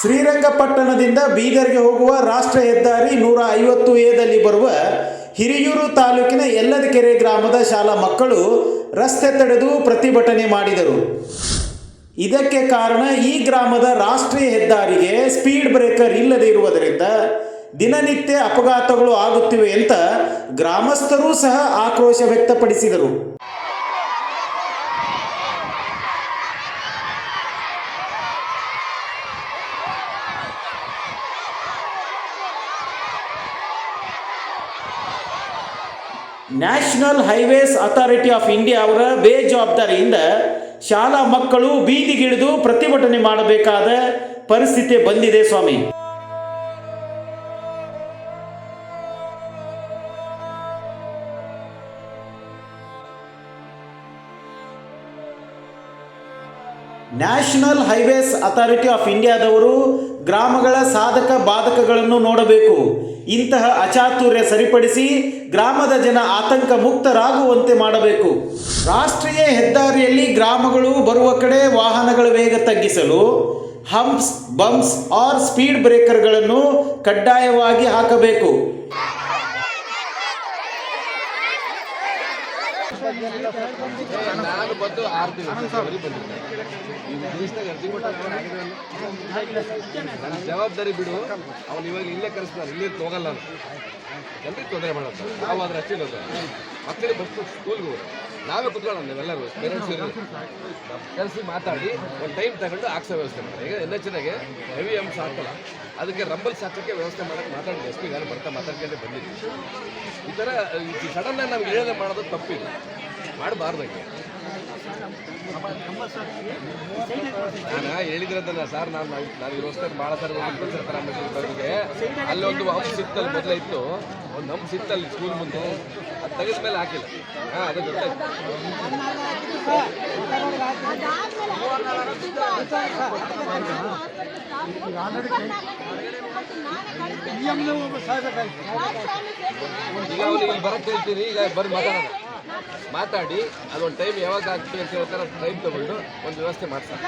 ಶ್ರೀರಂಗಪಟ್ಟಣದಿಂದ ಬೀದರ್ಗೆ ಹೋಗುವ ರಾಷ್ಟ್ರ ಹೆದ್ದಾರಿ ನೂರ ಐವತ್ತು ಎದಲ್ಲಿ ಬರುವ ಹಿರಿಯೂರು ತಾಲೂಕಿನ ಎಲ್ಲದಕೆರೆ ಗ್ರಾಮದ ಶಾಲಾ ಮಕ್ಕಳು ರಸ್ತೆ ತಡೆದು ಪ್ರತಿಭಟನೆ ಮಾಡಿದರು. ಇದಕ್ಕೆ ಕಾರಣ ಈ ಗ್ರಾಮದ ರಾಷ್ಟ್ರೀಯ ಹೆದ್ದಾರಿಗೆ ಸ್ಪೀಡ್ ಬ್ರೇಕರ್ ಇಲ್ಲದೆ ಇರುವುದರಿಂದ ದಿನನಿತ್ಯ ಅಪಘಾತಗಳು ಆಗುತ್ತಿವೆ ಅಂತ ಗ್ರಾಮಸ್ಥರೂ ಸಹ ಆಕ್ರೋಶ ವ್ಯಕ್ತಪಡಿಸಿದರು. National highways authority of India ಅವರ ಬೇಜವಾಬ್ದಾರಿಯಿಂದ ಶಾಲಾ ಮಕ್ಕಳು ಬೀದಿಗಿಳಿದು ಪ್ರತಿಭಟನೆ ಮಾಡಬೇಕಾದ ಪರಿಸ್ಥಿತಿ ಬಂದಿದೆ ಸ್ವಾಮಿ. ನ್ಯಾಷನಲ್ ಹೈವೇಸ್ ಅಥಾರಿಟಿ ಆಫ್ ಇಂಡಿಯಾದವರು ಗ್ರಾಮಗಳ ಸಾಧಕ ಬಾಧಕಗಳನ್ನು ನೋಡಬೇಕು. ಇಂತಹ ಅಚಾತುರ್ಯ ಸರಿಪಡಿಸಿ ಗ್ರಾಮದ ಜನ ಆತಂಕ ಮುಕ್ತರಾಗುವಂತೆ ಮಾಡಬೇಕು. ರಾಷ್ಟ್ರೀಯ ಹೆದ್ದಾರಿಯಲ್ಲಿ ಗ್ರಾಮಗಳು ಬರುವ ಕಡೆ ವಾಹನಗಳ ವೇಗ ತಗ್ಗಿಸಲು ಹಂಪ್ಸ್, ಬಂಪ್ಸ್ ಆರ್ ಸ್ಪೀಡ್ ಬ್ರೇಕರ್ಗಳನ್ನು ಕಡ್ಡಾಯವಾಗಿ ಹಾಕಬೇಕು. ನಾನು ಬಂದು ಆರು ದಿವಸ ಬಂದಿದ್ದೆ ಅರ್ಜಿ ನನ್ನ ಜವಾಬ್ದಾರಿ ಬಿಡು. ಅವ್ನು ಇವಾಗ ಇಲ್ಲೇ ಕರೆಸ್ತಾರೆ. ಇಲ್ಲೇ ಹೋಗಲ್ಲ ಅಂತ ತೊಂದರೆ ಮಾಡೋದು. ನಾವು ಅದ್ರ ಅಷ್ಟೇ ಇರೋದು. ಮಕ್ಕಳಿಗೆ ಬಸ್ ಸ್ಕೂಲ್ಗೆ ಹೋಗಿ ನಾವೇ ಕುತ್ಕೊಳ್ಳೋಣ ನೀವೆಲ್ಲರೂ ಪೇರೆಂಟ್ಸ್ ಕರೆಸಿ ಮಾತಾಡಿ, ಒಂದು ಟೈಮ್ ತಗೊಂಡು ಹಾಕ್ಸೋ ವ್ಯವಸ್ಥೆ ಮಾಡಿ. ಈಗ ಎಲ್ಲ ಚೆನ್ನಾಗೆ ಹೆವಿ ಅಂಶ ಹಾಕಲ್ಲ ಅದಕ್ಕೆ ರಂಬಲ್ ಹಾಕೋಕ್ಕೆ ವ್ಯವಸ್ಥೆ ಮಾಡೋಕ್ಕೆ ಮಾತಾಡಿದ್ವಿ. ಎಸ್ ಪಿ ಗಾರು ಬರ್ತಾ ಮಾತಾಡ್ಕೊಂಡೇ ಬಂದಿದ್ದೀವಿ ಈ ಥರ ಸಡನ್ನಾಗಿ ನಮ್ಗೆ ಏನೇ ಮಾಡೋದು ತಪ್ಪಿದೆ. ಮಾಡಬಾರ್ದಂಗೆ. ನಾನು ಹೇಳಿದ್ರದಲ್ಲ ಸರ್, ನಾನು ನಾನು ಇರೋಸ್ತಾಗ ಭಾಳ ಸರ್ ಬಂದಿಗೆ ಅಲ್ಲಿ ಒಂದು ಹಂಪ್ ಸಿಕ್ತಲ್ಲಿ ಮೊದಲೇ ಇತ್ತು. ಒಂದು ಹಂಪ್ ಸಿಕ್ತಲ್ಲಿ ಸ್ಕೂಲ್ ಮುಂದೆ. ಅದು ತೆಗೆದ ಮೇಲೆ ಹಾಕಿಲ್ಲ. ಹಾಂ, ಅದು ಗೊತ್ತಾಯ್ತು. ಈಗ ಅವ್ನಿಗೆ ಇಲ್ಲಿ ಬರಕ್ಕೆ ಹೇಳ್ತೀನಿ ಈಗ ಬರ್ರಿ ಮಾತಾಡೋಣ. ಮಾತಾಡಿ ಅದೊಂದು ಟೈಮ್ ಯಾವಾಗ ಆಗ್ತದೆ ಅಂತ ಹೇಳ್ತಾರೆ ಟೈಮ್ ತಗೊಂಡು ಒಂದು ವ್ಯವಸ್ಥೆ ಮಾಡ್ತಾರೆ